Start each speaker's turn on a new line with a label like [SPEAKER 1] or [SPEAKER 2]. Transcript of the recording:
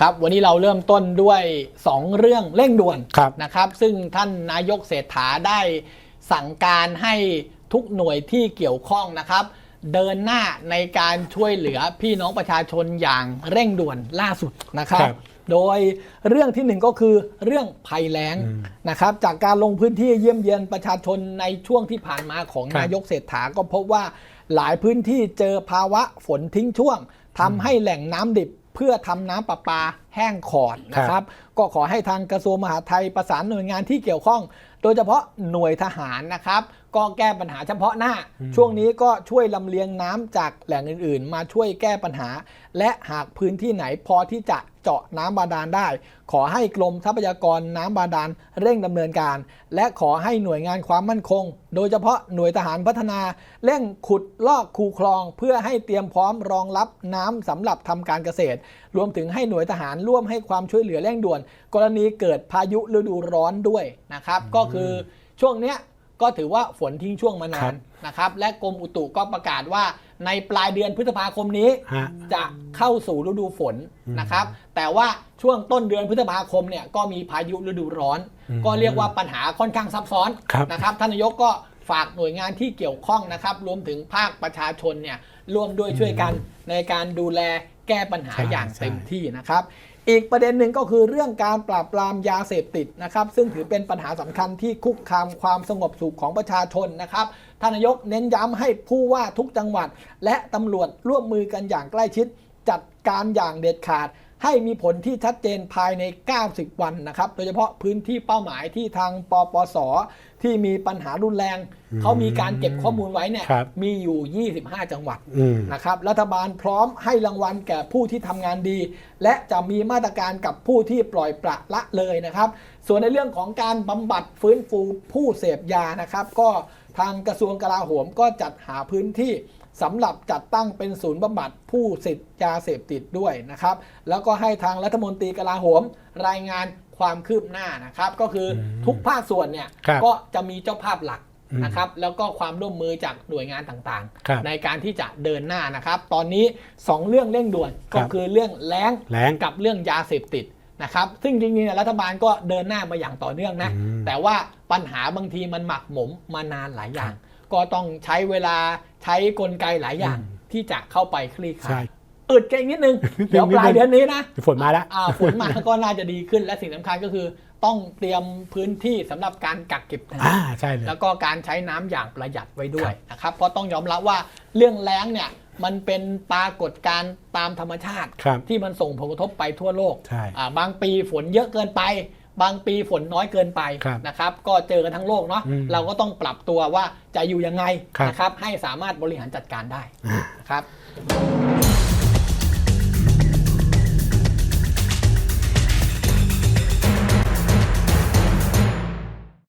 [SPEAKER 1] ครับวันนี้เราเริ่มต้นด้วย 2 เรื่องเร่งด่วน
[SPEAKER 2] ครับ
[SPEAKER 1] นะครับ ซึ่งท่านนายกเศรษฐาได้สั่งการให้ทุกหน่วยที่เกี่ยวข้องนะครับ เดินหน้าในการช่วยเหลือพี่น้องประชาชนอย่างเร่งด่วนล่าสุดนะครับ
[SPEAKER 2] ครับ
[SPEAKER 1] โดยเรื่องที่หนึ่งก็คือเรื่องภัยแล้งนะครับ จากการลงพื้นที่เยี่ยมเยียนประชาชนในช่วงที่ผ่านมาของ
[SPEAKER 2] ครับ
[SPEAKER 1] นายกเศรษฐาก็พบว่าหลายพื้นที่เจอภาวะฝนทิ้งช่วงทำให้แหล่งน้ำดิบ เพื่อทำน้ำประปาแห้งขอดนะครับ ก็ขอให้ทางกระทรวงมหาดไทยประสานหน่วยงานที่เกี่ยวข้อง โดยเฉพาะหน่วยทหารนะครับ ก็แก้ปัญหาเฉพาะหน้า ช่วงนี้ก็ช่วยลำเลียงน้ำจากแหล่งอื่นๆ มาช่วยแก้ปัญหา และหากพื้นที่ไหนพอที่จะเจาะน้ำบาดาลได้ ขอให้กรมทรัพยากรน้ำบาดาลเร่งดำเนินการ และขอให้หน่วยงานความมั่นคง โดยเฉพาะหน่วยทหารพัฒนา เร่งขุดลอกคูคลอง เพื่อให้เตรียมพร้อมรองรับน้ำสำหรับทำการเกษตร รวมถึงให้หน่วยทหารร่วมให้ความช่วยเหลือเร่งด่วน กรณีเกิดพายุฤดูร้อนด้วยนะครับ ก็คือช่วงเนี้ย ก็ถือว่าฝนทิ้งช่วงมานา
[SPEAKER 2] ครั
[SPEAKER 1] น
[SPEAKER 2] บ
[SPEAKER 1] นะครับ และกรมอุตุก็ประกาศว่าในปลายเดือนพฤษภาคมนี้
[SPEAKER 2] ฮะ
[SPEAKER 1] จะเข้าสู่ฤดูฝนนะครับ แต่ว่าช่วงต้นเดือนพฤษภาคมเนี่ยก็มีพายุฤดูร้อน ก็เรียกว่าปัญหาค่อนข้างซับซ้อน
[SPEAKER 2] ครับ
[SPEAKER 1] นะครับท่านนายกก็ฝากหน่วยงานที่เกี่ยวข้องนะครับ รวมถึงภาคประชาชนเนี่ยร่วมด้วยช่วยกันในการดูแลแก้ปัญหา
[SPEAKER 2] ใช่
[SPEAKER 1] อย่าง
[SPEAKER 2] ใช่
[SPEAKER 1] เต็มที่นะครับ อีกประเด็นหนึ่งก็คือเรื่องการปราบปรามยาเสพติดนะครับซึ่งถือเป็นปัญหาสำคัญที่คุกคามความสงบสุขของประชาชนนะครับท่านนายกเน้นย้ำให้ผู้ว่าทุกจังหวัด และตำรวจร่วมมือกันอย่างใกล้ชิด จัดการอย่างเด็ดขาด ให้มีผลที่ชัดเจนภายใน 90 วันนะครับ โดยเฉพาะพื้นที่เป้าหมายที่ทางปปส ที่มีปัญหารุนแรง เขามีการเก็บข้อมูลไว้เนี่ย
[SPEAKER 2] ครับ
[SPEAKER 1] มีอยู่ 25 จังหวัด
[SPEAKER 2] อืม
[SPEAKER 1] นะครับ รัฐบาลพร้อมให้รางวัลแก่ผู้ที่ทำงานดี และจะมีมาตรการกับผู้ที่ปล่อยปละละเลยนะครับ ส่วนในเรื่องของการบำบัดฟื้นฟูผู้เสพยานะครับ ก็ทางกระทรวงกลาโหมก็จัดหาพื้นที่ สำหรับจัดตั้งเป็นศูนย์บำบัดผู้เสพยาเสพติดด้วยนะครับ แล้วก็ให้ทางรัฐมนตรีกลาโหมรายงานความคืบหน้านะครับ ก็คือทุกภาคส่วนเนี่ย
[SPEAKER 2] ครับ
[SPEAKER 1] ก็จะมีเจ้าภาพหลัก
[SPEAKER 2] อืม
[SPEAKER 1] นะครับแล้วก็ความร่วมมือจากหน่วยงานต่าง
[SPEAKER 2] ครับ
[SPEAKER 1] ๆในการที่จะเดินหน้านะครับ ตอนนี้ 2 เรื่องเร่งด่วน
[SPEAKER 2] ครั
[SPEAKER 1] ก็
[SPEAKER 2] บ
[SPEAKER 1] คือเรื่องแล้ง
[SPEAKER 2] แล้ง
[SPEAKER 1] กับเรื่องยาเสพติดนะครับซึ่งจริงๆเนี่ยรัฐบาลก็เดินหน้ามาอย่างต่อเนื่องนะ
[SPEAKER 2] อืม
[SPEAKER 1] แต่ว่าปัญหาบางทีมันหมักหมมมานานหลายอย่าง ก็ต้องใช้เวลาใช้กลไกหลายอย่างที่จะเข้าไปคลี่ค
[SPEAKER 2] ใช่
[SPEAKER 1] ลายอึดใจนิดนึง
[SPEAKER 2] นิดนึง
[SPEAKER 1] เดี๋ยวปลายเดือนนี้นะ
[SPEAKER 2] ฝนมาแล้ว
[SPEAKER 1] อ่าฝนมาก็น่าจะดีขึ้นและสิ่งสำคัญก็คือ ต้องเตรียมพื้นที่สำหรับการกักเก็บน้ำ
[SPEAKER 2] อ่าใช่เลย
[SPEAKER 1] แล้วก็การใช้น้ำอย่างประหยัดไว้ด้วยนะครับเพราะต้องยอมรับว่าเรื่องแล้งเนี่ยมันเป็นปรากฏการณ์ตามธรรมชาติ
[SPEAKER 2] ครับ
[SPEAKER 1] ที่มันส่งผลกระทบไปทั่วโลก
[SPEAKER 2] ใช่
[SPEAKER 1] อ่าบางปีฝนเยอะเกินไป บางปีฝนน้อยเกินไป
[SPEAKER 2] ครับ
[SPEAKER 1] นะครับ ก็เจอกันทั้งโลกเนาะ
[SPEAKER 2] อืม
[SPEAKER 1] เราก็ต้องปรับตัวว่าจะอยู่ยังไง
[SPEAKER 2] ครับ
[SPEAKER 1] นะครับ ให้สามารถบริหารจัดการได้นะครับ